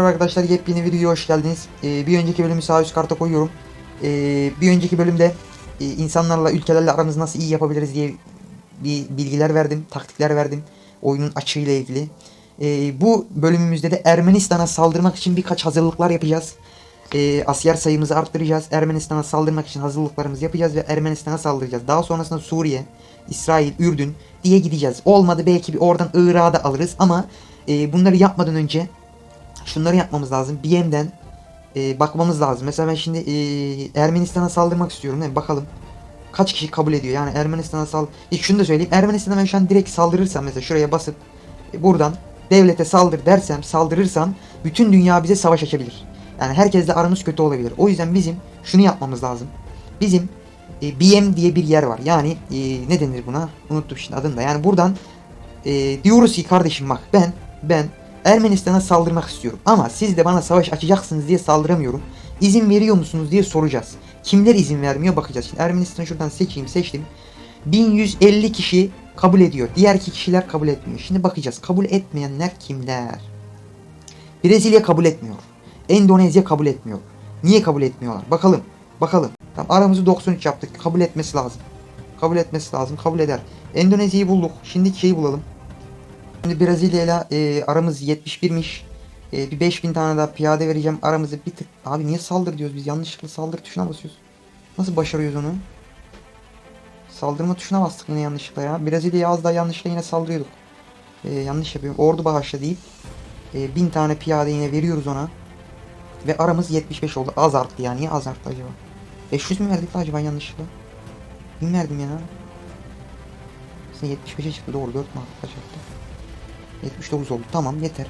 Merhaba arkadaşlar yepyeni videoya hoş geldiniz. Ee, bir önceki bölümü sağ üst karta koyuyorum. Ee, bir önceki bölümde e, insanlarla, ülkelerle aramızı nasıl iyi yapabiliriz diye bir bilgiler verdim, taktikler verdim. Oyunun açığıyla ilgili. Ee, bu bölümümüzde de Ermenistan'a saldırmak için birkaç hazırlıklar yapacağız. Ee, asker sayımızı arttıracağız. Ermenistan'a saldırmak için hazırlıklarımızı yapacağız ve Ermenistan'a saldıracağız. Daha sonrasında Suriye, İsrail, Ürdün diye gideceğiz. Olmadı belki bir oradan Irak'a da alırız ama e, bunları yapmadan önce şunları yapmamız lazım. BM'den e, bakmamız lazım. Mesela ben şimdi e, Ermenistan'a saldırmak istiyorum. değil mi? Bakalım kaç kişi kabul ediyor. Yani Ermenistan'a sal... E, şunu da söyleyeyim. Ermenistan'a ben şu an direkt saldırırsam mesela şuraya basıp e, buradan devlete saldır dersem, saldırırsam bütün dünya bize savaş açabilir. Yani herkesle aramız kötü olabilir. O yüzden bizim şunu yapmamız lazım. Bizim e, BM diye bir yer var. Yani e, ne denir buna? Unuttum şimdi adını da. Yani buradan e, diyoruz ki kardeşim bak ben ben Ermenistan'a saldırmak istiyorum. Ama siz de bana savaş açacaksınız diye saldıramıyorum. İzin veriyor musunuz diye soracağız. Kimler izin vermiyor bakacağız. Şimdi Ermenistan'ı şuradan seçeyim seçtim. 1150 kişi kabul ediyor. Diğer iki kişiler kabul etmiyor. Şimdi bakacağız. Kabul etmeyenler kimler? Brezilya kabul etmiyor. Endonezya kabul etmiyor. Niye kabul etmiyorlar? Bakalım. Bakalım. Tamam, aramızı 93 yaptık. Kabul etmesi lazım. Kabul etmesi lazım. Kabul eder. Endonezya'yı bulduk. Şimdi şeyi bulalım. Şimdi Brezilya ile aramız 71'miş. E, bir 5000 tane daha piyade vereceğim. Aramızı bir tık... Abi niye saldır diyoruz biz? Yanlışlıkla saldır tuşuna basıyoruz. Nasıl başarıyoruz onu? Saldırma tuşuna bastık yine yanlışlıkla ya. Brezilya'ya az daha yanlışlıkla yine saldırıyorduk. E, yanlış yapıyorum. Ordu bağışla deyip e, 1000 tane piyade yine veriyoruz ona. Ve aramız 75 oldu. Az arttı yani. Niye az arttı acaba? 500 mü verdik acaba yanlışlıkla? 1000 verdim ya. Aslında 75'e çıktı doğru 4 mü yaptı? 79 oldu. Tamam yeter.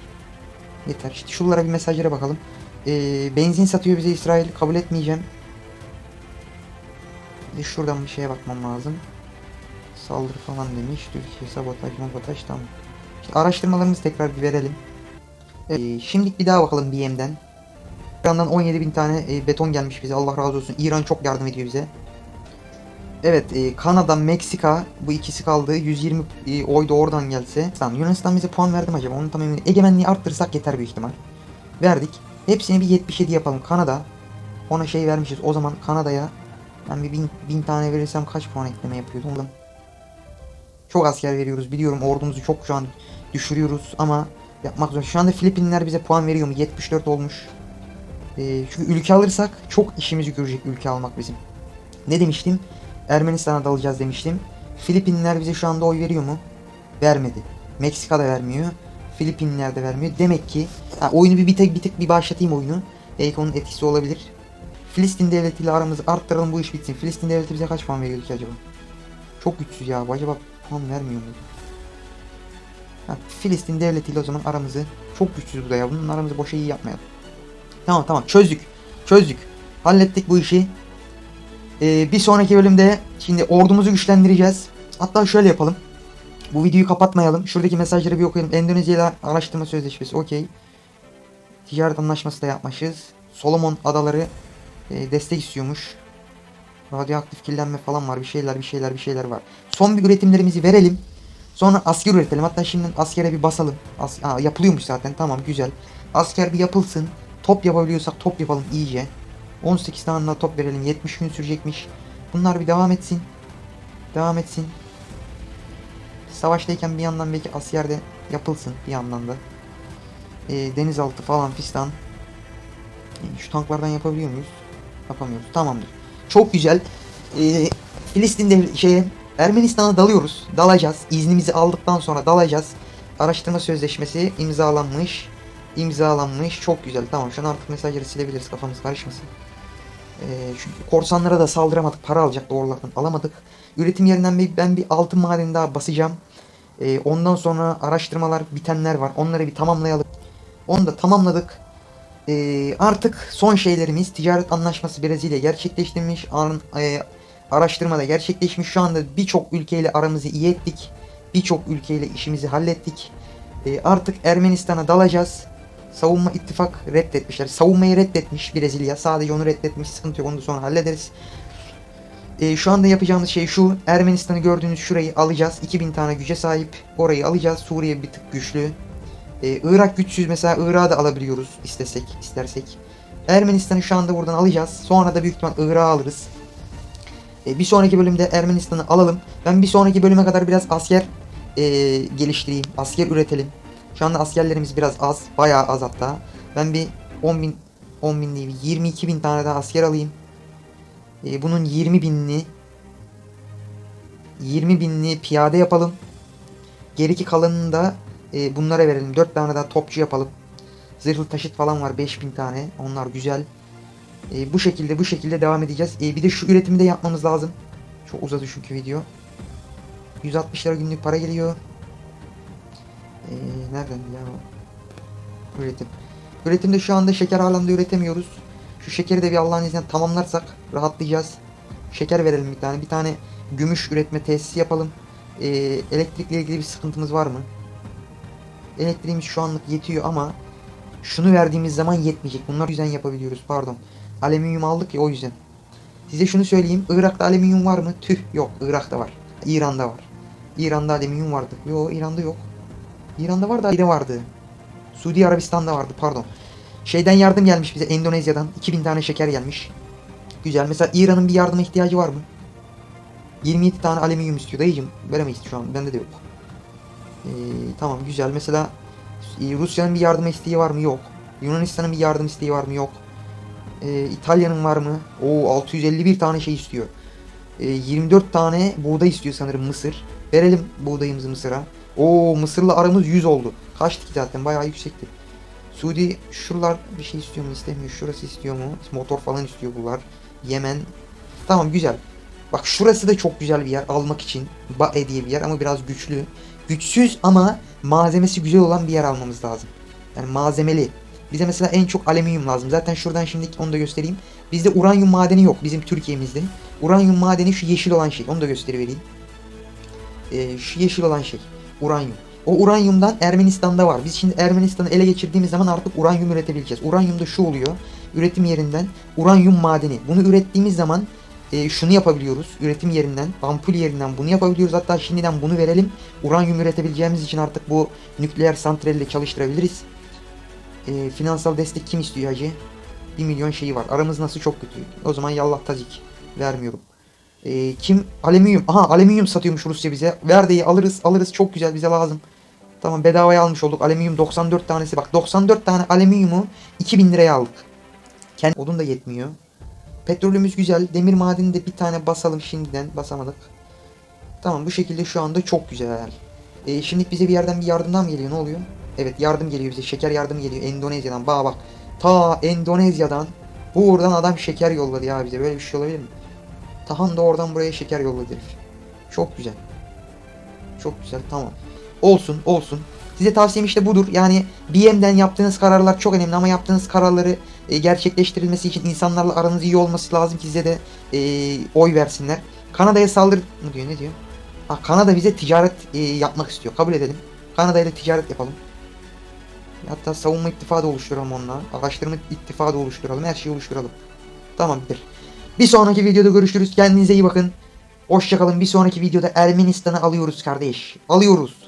Yeter. İşte şuralara bir mesajlara bakalım. Ee, benzin satıyor bize İsrail. Kabul etmeyeceğim. Bir şuradan bir şeye bakmam lazım. Saldırı falan demiş. Türkiye sabotaj, sabotaj tamam. İşte araştırmalarımızı tekrar bir verelim. Ee, şimdilik bir daha bakalım BM'den. İran'dan 17.000 tane e, beton gelmiş bize. Allah razı olsun. İran çok yardım ediyor bize. Evet, e, Kanada, Meksika bu ikisi kaldı. 120 e, oy da oradan gelse. Tamam, Yunanistan bize puan verdi mi acaba? Onu tam emin. Egemenliği arttırırsak yeter büyük ihtimal. Verdik. Hepsini bir 77 yapalım. Kanada. Ona şey vermişiz. O zaman Kanada'ya ben bir bin tane verirsem kaç puan ekleme yapıyordum? Oğlum. Çok asker veriyoruz. Biliyorum ordumuzu çok şu an düşürüyoruz ama yapmak zor. Şu anda Filipinler bize puan veriyor mu? 74 olmuş. E, çünkü ülke alırsak çok işimizi görecek ülke almak bizim. Ne demiştim? Ermenistan'a dalacağız demiştim. Filipinler bize şu anda oy veriyor mu? Vermedi. Meksika da vermiyor. Filipinler de vermiyor. Demek ki ha, oyunu bir, bir tek bir tek bir başlatayım oyunu. Belki onun etkisi olabilir. Filistin devletiyle aramızı arttıralım bu iş bitsin. Filistin devleti bize kaç puan veriyordu ki acaba? Çok güçsüz ya. Acaba puan vermiyor mu? Ha, Filistin devletiyle o zaman aramızı çok güçsüz bu da ya. Bunun aramızı boşa iyi yapmayalım. Tamam tamam çözdük. Çözdük. Hallettik bu işi. Ee, bir sonraki bölümde şimdi ordumuzu güçlendireceğiz. Hatta şöyle yapalım. Bu videoyu kapatmayalım. Şuradaki mesajları bir okuyalım. Endonezya ile araştırma sözleşmesi okey. Ticaret anlaşması da yapmışız. Solomon adaları e, destek istiyormuş. Radyoaktif kirlenme falan var. Bir şeyler bir şeyler bir şeyler var. Son bir üretimlerimizi verelim. Sonra asker üretelim. Hatta şimdi askere bir basalım. As Aa, yapılıyormuş zaten. Tamam güzel. Asker bir yapılsın. Top yapabiliyorsak top yapalım iyice. 18 tane top verelim. 70 gün sürecekmiş. Bunlar bir devam etsin. Devam etsin. Savaştayken bir yandan belki askerde yapılsın bir yandan da. Ee, denizaltı falan fistan. Ee, şu tanklardan yapabiliyor muyuz? Yapamıyoruz. Tamamdır. Çok güzel. Ee, Filistin'de şeye Ermenistan'a dalıyoruz. Dalacağız. İznimizi aldıktan sonra dalacağız. Araştırma sözleşmesi imzalanmış. İmzalanmış. Çok güzel. Tamam şu an artık mesajları silebiliriz kafamız karışmasın. Ee, çünkü korsanlara da saldıramadık. Para alacak doğrulardan alamadık. Üretim yerinden bir, ben bir altın madeni daha basacağım. Ee, ondan sonra araştırmalar bitenler var. Onları bir tamamlayalım. Onu da tamamladık. Ee, artık son şeylerimiz ticaret anlaşması Brezilya gerçekleştirmiş. Ar- e, araştırma da gerçekleşmiş. Şu anda birçok ülkeyle aramızı iyi ettik. Birçok ülkeyle işimizi hallettik. Ee, artık Ermenistan'a dalacağız. Savunma ittifak reddetmişler. Savunmayı reddetmiş Brezilya. Sadece onu reddetmiş. Sıkıntı yok onu da sonra hallederiz. Ee, şu anda yapacağımız şey şu. Ermenistan'ı gördüğünüz şurayı alacağız. 2000 tane güce sahip. Orayı alacağız. Suriye bir tık güçlü. Ee, Irak güçsüz mesela Irak'ı da alabiliyoruz istesek istersek. Ermenistan'ı şu anda buradan alacağız. Sonra da büyük ihtimal Irak'ı alırız. Ee, bir sonraki bölümde Ermenistan'ı alalım. Ben bir sonraki bölüme kadar biraz asker ee, geliştireyim. Asker üretelim. Şu anda askerlerimiz biraz az. Bayağı az hatta. Ben bir 10 bin 10 bin değil 22 bin tane daha asker alayım. Ee, bunun 20 binini 20 binini piyade yapalım. Geriki kalanını da e, bunlara verelim. 4 tane daha topçu yapalım. Zırhlı taşıt falan var 5000 tane. Onlar güzel. E, bu şekilde bu şekilde devam edeceğiz. E, bir de şu üretimi de yapmamız lazım. Çok uzadı çünkü video. 160 lira günlük para geliyor. Nereden ya o? Üretim. Üretimde şu anda şeker alanında üretemiyoruz. Şu şekeri de bir Allah'ın izniyle tamamlarsak rahatlayacağız. Şeker verelim bir tane. Bir tane gümüş üretme tesisi yapalım. E, elektrikle ilgili bir sıkıntımız var mı? Elektriğimiz şu anlık yetiyor ama şunu verdiğimiz zaman yetmeyecek. Bunlar yüzden yapabiliyoruz pardon. Alüminyum aldık ya o yüzden. Size şunu söyleyeyim. Irak'ta alüminyum var mı? Tüh yok. Irak'ta var. İran'da var. İran'da alüminyum vardı. Yo İran'da yok. İran'da var da bir de vardı. Suudi Arabistan'da vardı pardon. Şeyden yardım gelmiş bize Endonezya'dan. 2000 tane şeker gelmiş. Güzel. Mesela İran'ın bir yardıma ihtiyacı var mı? 27 tane alüminyum istiyor dayıcım. Veremeyiz şu an. Bende de yok. Ee, tamam güzel. Mesela e, Rusya'nın bir yardım isteği var mı? Yok. Yunanistan'ın bir yardım isteği var mı? Yok. Ee, İtalya'nın var mı? Oo 651 tane şey istiyor. Ee, 24 tane buğday istiyor sanırım Mısır. Verelim buğdayımızı Mısır'a. Oo Mısır'la aramız 100 oldu. Kaçtı ki zaten bayağı yüksekti. Suudi şuralar bir şey istiyor mu istemiyor. Şurası istiyor mu? Motor falan istiyor bunlar. Yemen. Tamam güzel. Bak şurası da çok güzel bir yer almak için. Bae diye bir yer ama biraz güçlü. Güçsüz ama malzemesi güzel olan bir yer almamız lazım. Yani malzemeli. Bize mesela en çok alüminyum lazım. Zaten şuradan şimdi onu da göstereyim. Bizde uranyum madeni yok bizim Türkiye'mizde. Uranyum madeni şu yeşil olan şey. Onu da gösterivereyim. Ee, şu yeşil olan şey. Uranyum. O uranyumdan Ermenistan'da var. Biz şimdi Ermenistan'ı ele geçirdiğimiz zaman artık uranyum üretebileceğiz. Uranyum da şu oluyor. Üretim yerinden uranyum madeni. Bunu ürettiğimiz zaman e, şunu yapabiliyoruz. Üretim yerinden, ampul yerinden bunu yapabiliyoruz. Hatta şimdiden bunu verelim. Uranyum üretebileceğimiz için artık bu nükleer santrali çalıştırabiliriz. E, finansal destek kim istiyor hacı? 1 milyon şeyi var. Aramız nasıl çok kötü. O zaman yallah tazik. Vermiyorum. E, kim? Alüminyum. Aha alüminyum satıyormuş Rusya bize. Ver deyi alırız alırız. Çok güzel bize lazım. Tamam bedavaya almış olduk. Alüminyum 94 tanesi. Bak 94 tane alüminyumu 2000 liraya aldık. Kendi odun da yetmiyor. Petrolümüz güzel. Demir madeni de bir tane basalım şimdiden. Basamadık. Tamam bu şekilde şu anda çok güzel. E, şimdi bize bir yerden bir yardımdan mı geliyor? Ne oluyor? Evet yardım geliyor bize. Şeker yardım geliyor. Endonezya'dan. Bak bak. Ta Endonezya'dan. Buradan adam şeker yolladı ya bize. Böyle bir şey olabilir mi? Tahan da oradan buraya şeker yolladı herif. Çok güzel. Çok güzel tamam. Olsun olsun. Size tavsiyem işte budur. Yani BM'den yaptığınız kararlar çok önemli ama yaptığınız kararları e, gerçekleştirilmesi için insanlarla aranız iyi olması lazım ki size de e, oy versinler. Kanada'ya saldır mı diyor ne diyor? Ha, Kanada bize ticaret e, yapmak istiyor. Kabul edelim. Kanada ile ticaret yapalım. Hatta savunma ittifakı oluşturalım onunla. Araştırma ittifakı oluşturalım. Her şeyi oluşturalım. Tamamdır. Bir sonraki videoda görüşürüz. Kendinize iyi bakın. Hoşçakalın. Bir sonraki videoda Ermenistan'ı alıyoruz kardeş. Alıyoruz.